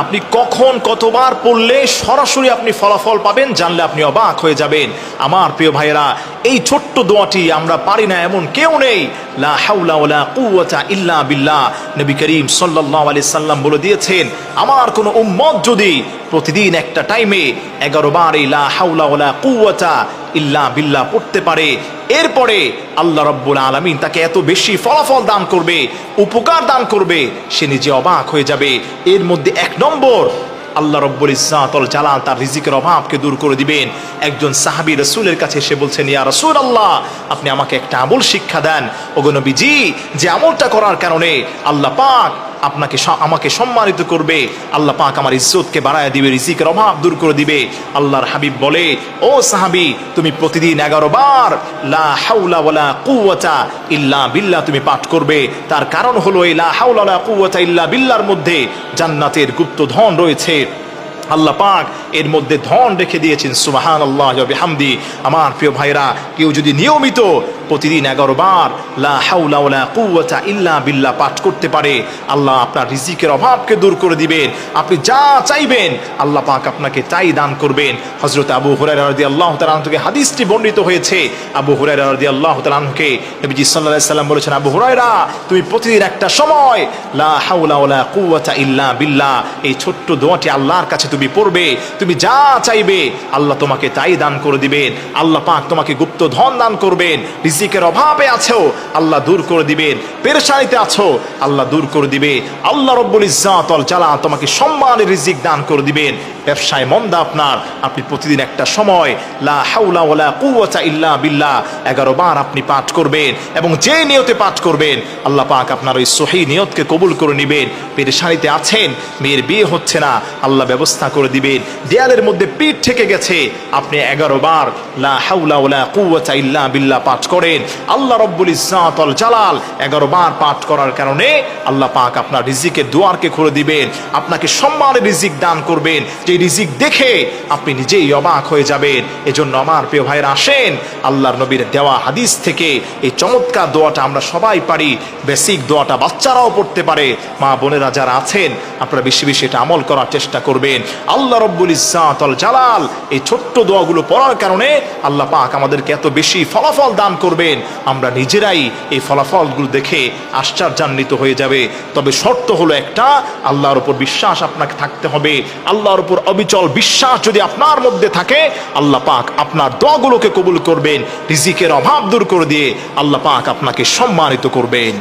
আপনি কখন কতবার পড়লে সরাসরি আপনি ফলাফল পাবেন জানলে আপনি অবাক হয়ে যাবেন। আমার প্রিয় ভাইয়েরা, এই ছোট্ট দোয়াটি আমরা পারি না এমন কেউ নেই। ইল্লা বিল্লাহ। বলে দিয়েছেন, আমার কোনো উম্মত যদি প্রতিদিন একটা টাইমে এগারো বার এই লা হাওলা ওয়ালা কুওয়াতা ইল্লা বিল্লাহ পড়তে পারে। এরপরে আল্লাহ রব্বুল আলমিন তাকে এত বেশি ফলাফল দান করবে, উপকার দান করবে, সে নিজে অবাক হয়ে যাবে। এর মধ্যে এক নম্বর, আল্লাহ রব্বুল ইসাতল জালাল তার রিজিকের অভাবকে দূর করে দিবেন। একজন সাহাবি রসুলের কাছে এসে বলছেন, ইয়া রসুল আল্লাহ আপনি আমাকে একটা আমল শিক্ষা দেন। ওগনবীজি যে আমলটা করার কারণে আল্লাহ পাক আপনাকে আমাকে সম্মানিত করবে। আল্লাহ পাক আমার ইজ্জতকে বাড়ায় দিবে, রিজিকের অভাব দূর করে দিবে। আল্লাহর হাবিব বলে, ও সাহাবি, তুমি প্রতিদিন এগারো বার লা হাউলা ওয়ালা ইল্লা বিল্লাহ তুমি পাঠ করবে। তার কারণ হলো এই লা হাউলা ইল্লা বিল্লাহর মধ্যে জান্নাতের গুপ্ত ধন রয়েছে। আল্লাহ পাক এর মধ্যে ধন রেখে দিয়েছেন সুবাহান আল্লাহ হামদি আমার প্রিয় ভাইরা কেউ যদি নিয়মিত প্রতিদিন এগারো বার হাউলা ইল্লা বিল্লাহ পাঠ করতে পারে। আল্লাহ আপনার রিজিকের অভাবকে দূর করে দিবেন। আপনি যা চাইবেন, আল্লাহ পাক আপনাকে তাই দান করবেন। হজরত আবু হুরায়রা রাদিয়াল্লাহু তাআলা আনহু হাদিসটি বর্ণিত হয়েছে। আবু হুরায়রা রাদিয়াল্লাহু তাআলা আনহুকে নবীজি সাল্লাল্লাহু সাল্লাম বলেছেন, আবু হুরায়রা, তুমি প্রতিদিন একটা সময় লা ওয়ালা কুওয়াতা ইল্লা বিল্লাহ, এই ছোট্ট দোয়াটি আল্লাহর কাছে তুমি পড়বে। তুমি যা চাইবে, আল্লাহ তোমাকে তাই দান করে দিবেন। আল্লাহ পাক তোমাকে গুপ্ত ধন দান করবেন। রিজিকের অভাবে আছো, আল্লাহ দূর করে দিবেন পেরেশানিতে আছো, আল্লাহ দূর করে দিবে। আল্লাহ রব্বুল ইজাতল চালা তোমাকে সম্মানের রিজিক দান করে দিবেন। ব্যবসায় মন্দা আপনার। আপনি প্রতিদিন একটা সময় লা হাউলা ওয়ালা কুওয়াতা ইল্লা বিল্লাহ এগারো বার আপনি পাঠ করবেন এবং যে নিয়তে পাঠ করবেন, আল্লাহ পাক আপনার ওই সহি নিয়তকে কবুল করে নেবেন। পেরেশানিতে আছেন, মেয়ের বিয়ে হচ্ছে না, আল্লাহ ব্যবস্থা করে দিবেন। দেয়ালের মধ্যে পিঠ থেকে গেছে, আপনি এগারো বার লা হাউলা ওলা কুওয়াতা ইল্লা বিল্লা পাঠ করেন। আল্লাহ রব্বুল ইজ্জাতল জালাল এগারো বার পাঠ করার কারণে আল্লাহ পাক আপনার রিজিকের দুয়ারকে খুলে দিবেন, আপনাকে সম্মানের রিজিক দান করবেন। যে রিজিক দেখে আপনি নিজেই অবাক হয়ে যাবেন। এজন্য আমার প্রিয় ভাইয়ের, আসেন আল্লাহর নবীর দেওয়া হাদিস থেকে এই চমৎকার দোয়াটা আমরা সবাই পারি। বেসিক দোয়াটা বাচ্চারাও পড়তে পারে। মা বোনেরা যারা আছেন, আপনারা বেশি বেশি এটা আমল করার চেষ্টা করবেন। আল্লাহ রব্বুল ইসাতল জালাল এই ছোট্ট দোয়াগুলো পড়ার কারণে আল্লাহ পাক আমাদেরকে এত বেশি ফলাফল দান করবেন। আমরা নিজেরাই এই ফলাফলগুলো দেখে আশ্চর্যান্বিত হয়ে যাবে। তবে শর্ত হলো একটা, আল্লাহর উপর বিশ্বাস আপনাকে থাকতে হবে। আল্লাহর উপর অবিচল বিশ্বাস যদি আপনার মধ্যে থাকে, আল্লাহ পাক আপনার দোয়াগুলোকে কবুল করবেন, রিজিকের অভাব দূর করে দিয়ে আল্লাহ পাক আপনাকে সম্মানিত করবেন।